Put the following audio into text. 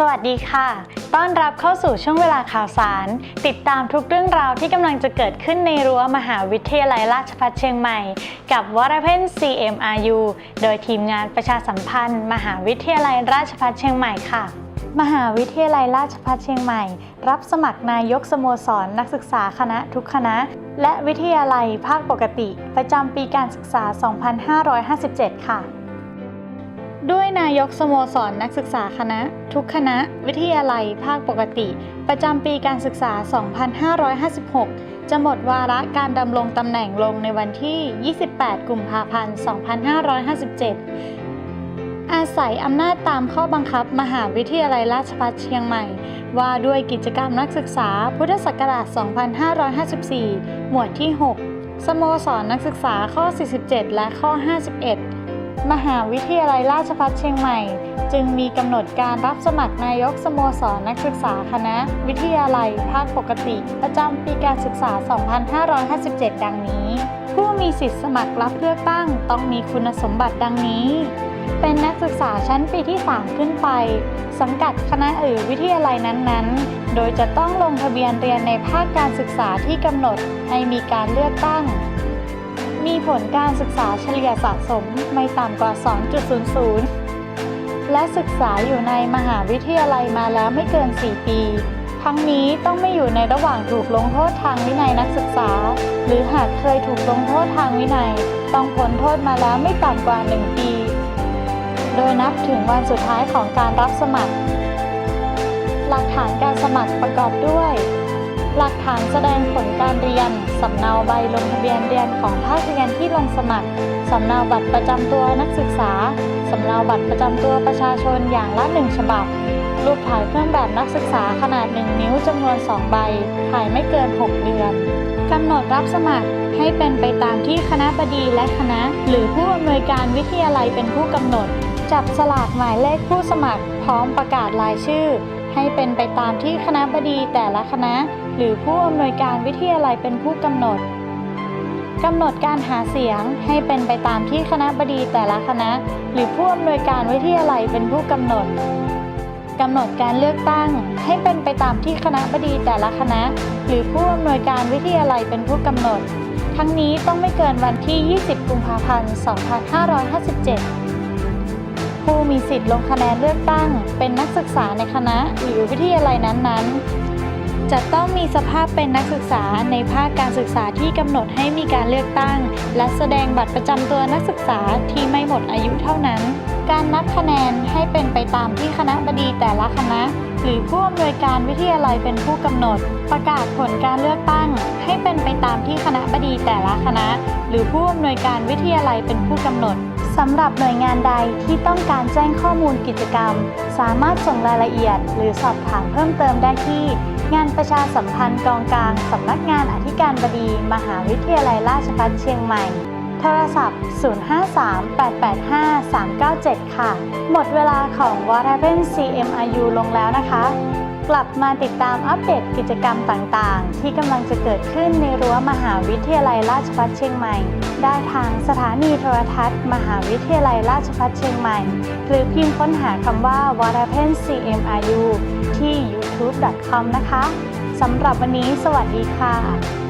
สวัสดีค่ะ ต้อนรับเข้าสู่ช่วงเวลาข่าวสาร ติดตามทุกเรื่องราวที่กำลังจะเกิดขึ้นในรั้วมหาวิทยาลัยราชภัฏเชียงใหม่ กับวรเพน CMRU โดยทีมงานประชาสัมพันธ์ มหาวิทยาลัยราชภัฏเชียงใหม่ค่ะ มหาวิทยาลัยราชภัฏเชียงใหม่ รับสมัครนายกสโมสร นักศึกษาคณะทุกคณะ และวิทยาลัยภาคปกติ ประจำปีการศึกษา 2557 ค่ะ ด้วยนายกสโมสรนักศึกษาคณะ ทุกคณะ วิทยาลัย ภาคปกติ ประจำปีการศึกษา 2556 จะหมดวาระการดำรงตำแหน่งลงในวันที่ 28 กุมภาพันธ์ 2557 อาศัยอำนาจตามข้อบังคับมหาวิทยาลัยราชภัฏเชียงใหม่ ว่าด้วยกิจกรรมนักศึกษา พุทธศักราช 2554 หมวดที่ 6 สโมสรนักศึกษาข้อ 47 และข้อ 51 มหาวิทยาลัยราชภัฏเชียงใหม่ จึงมีกำหนดการรับสมัครนายกสโมสรนักศึกษาคณะ วิทยาลัยภาคปกติ ประจำปีการศึกษา 2557 ดังนี้ ผู้มีสิทธิสมัครรับเลือกตั้งต้องมีคุณสมบัติดังนี้ เป็นนักศึกษาชั้นปีที่ 3 ขึ้นไป สังกัดคณะหรือวิทยาลัยนั้นๆ โดยจะต้องลงทะเบียนเรียนในภาคการศึกษาที่กำหนดให้มีการเลือกตั้ง มีผลการศึกษาเฉลี่ยสะสมไม่ต่ำกว่า 2.00 และศึกษาอยู่ในมหาวิทยาลัยมาแล้วไม่เกิน 4 ปี ทั้งนี้ต้องไม่อยู่ในระหว่างถูกลงโทษทางวินัยนักศึกษา หรือหากเคยถูกลงโทษทางวินัย ต้องพ้นโทษมาแล้วไม่ต่ำกว่า 1 ปี โดยนับถึงวันสุดท้ายของการรับสมัคร หลักฐานการสมัครประกอบด้วย ลักฐานแสดงผลการเรียน สำเนาใบลงทะเบียนเรียนของภาคเรียนที่ลงสมัคร สำเนาบัตรประจำตัวนักศึกษา สำเนาบัตรประจำตัวประชาชนอย่างละ1ฉบับ รูปถ่ายเครื่องแบบนักศึกษาขนาด 1 นิ้วจำนวน 2 ใบ ถ่ายไม่เกิน 6 เดือนกำหนดรับสมัครให้เป็นไปตามที่คณะบดีและคณะ หรือผู้อำนวยการวิทยาลัยเป็นผู้กำหนด จับสลากหมายเลขผู้สมัคร พร้อมประกาศรายชื่อ ให้เป็นไปตามที่คณะบดีแต่ละคณะ หรือผู้อำนวยการวิทยาลัยเป็นผู้กำหนดกำหนดการหาเสียงให้เป็นไปตามที่คณะบดีแต่ละคณะ หรือผู้อำนวยการวิทยาลัยเป็นผู้กำหนดกำหนดการเลือกตั้ง ให้เป็นไปตามที่คณะบดีแต่ละคณะ หรือผู้อำนวยการวิทยาลัยเป็นผู้กำหนด ทั้งนี้ต้องไม่เกินวันที่ 20 กุมภาพันธ์ 2557 ผู้มีสิทธิ์ลงคะแนนเลือกตั้ง เป็นนักศึกษาในคณะหรือวิทยาลัยนั้นๆ จะต้องมีสภาพเป็นนักศึกษาในภาคการศึกษาที่กำหนดให้มีการเลือกตั้ง และแสดงบัตรประจำตัวนักศึกษาที่ไม่หมดอายุเท่านั้น การนับคะแนนให้เป็นไปตามที่คณะบดีแต่ละคณะ หรือผู้อำนวยการวิทยาลัยเป็นผู้กำหนด ประกาศผลการเลือกตั้ง ให้เป็นไปตามที่คณะบดีแต่ละคณะ หรือผู้อำนวยการวิทยาลัยเป็นผู้กำหนด สำหรับหน่วยงานใดที่ต้องการแจ้งข้อมูลกิจกรรม สามารถส่งรายละเอียด หรือสอบถามเพิ่มเติมได้ที่ งานประชาสัมพันธ์กองกลางสำนักงานอธิการบดี มหาวิทยาลัยราชภัฏเชียงใหม่ โทรศัพท์ 053-885-397 ค่ะ หมดเวลาของ What Happened CMRU ลงแล้วนะคะ กลับมาติดตามอัปเดตกิจกรรมต่างๆ ที่กำลังจะเกิดขึ้นในรั้วมหาวิทยาลัยราชภัฏเชียงใหม่ ได้ทางสถานีโทรทัศน์ มหาวิทยาลัยราชภัฏเชียงใหม่ หรือพิมพ์ค้นหาคำว่าวารเพน CMRU ที่ youtube.com นะคะสำหรับวันนี้สวัสดีค่ะ